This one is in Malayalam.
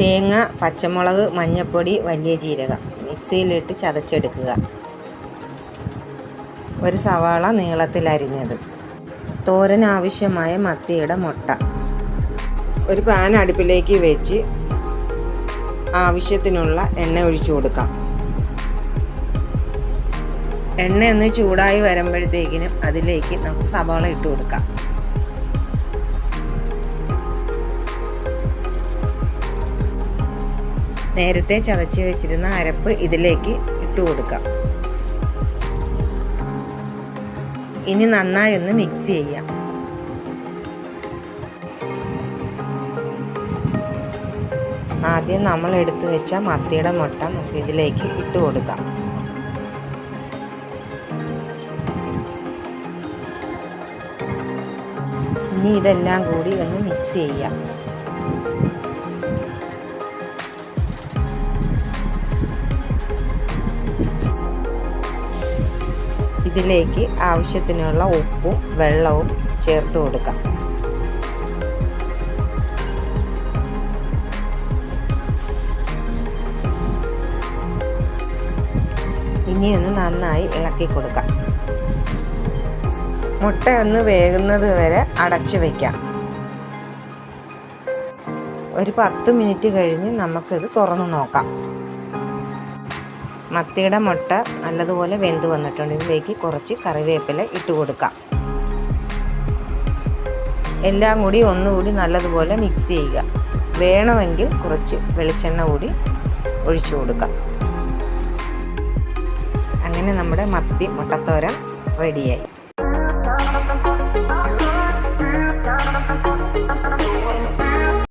തേങ്ങ പച്ചമുളക് മഞ്ഞൾപ്പൊടി വലിയ ജീരകം. മിക്സിയിലിട്ട് ചതച്ചെടുക്കുക. ഒരു സവാള നീളത്തിൽ അരിഞ്ഞത് തോരൻ ആവശ്യമായ മത്തിയുടെ മുട്ട. ഒരു പാൻ അടുപ്പിലേക്ക് വെച്ച് ആവശ്യത്തിനുള്ള എണ്ണ ഒഴിച്ചു കൊടുക്കാം. എണ്ണ ഒന്ന് ചൂടായി വരുമ്പോഴത്തേക്കിനും അതിലേക്ക് നമുക്ക് സവാള ഇട്ട് കൊടുക്കാം. നേരത്തെ ചതച്ച് വെച്ചിരുന്ന അരപ്പ് ഇതിലേക്ക് ഇട്ട് കൊടുക്കാം. ഇനി നന്നായി ഒന്ന് മിക്സ് ചെയ്യാം. ആദ്യം നമ്മൾ എടുത്തു വെച്ച മത്തിയുടെ മുട്ട നമുക്ക് ഇതിലേക്ക് ഇട്ട് കൊടുക്കാം. ഇനി ഇതെല്ലാം കൂടി ഒന്ന് മിക്സ് ചെയ്യാം. ഇതിലേക്ക് ആവശ്യത്തിനുള്ള ഉപ്പും വെള്ളവും ചേർത്ത് കൊടുക്കാം. ഇനി ഒന്ന് നന്നായി ഇളക്കി കൊടുക്കാം. മുട്ട ഒന്ന് വേകുന്നത് വരെ അടച്ചു വയ്ക്കാം ഒരു പത്ത് മിനിറ്റ് കഴിഞ്ഞ് നമുക്കിത് തുറന്നു നോക്കാം. മത്തിയുടെ മുട്ട നല്ലതുപോലെ വെന്ത് വന്നിട്ടുണ്ട്. ഇതിലേക്ക് കുറച്ച് കറിവേപ്പില ഇട്ട് കൊടുക്കാം. എല്ലാം കൂടി ഒന്നുകൂടി നല്ലതുപോലെ മിക്സ് ചെയ്യുക. വേണമെങ്കിൽ കുറച്ച് വെളിച്ചെണ്ണ കൂടി ഒഴിച്ചു കൊടുക്കാം. അങ്ങനെ നമ്മുടെ മത്തി മുട്ടത്തോരൻ റെഡിയായി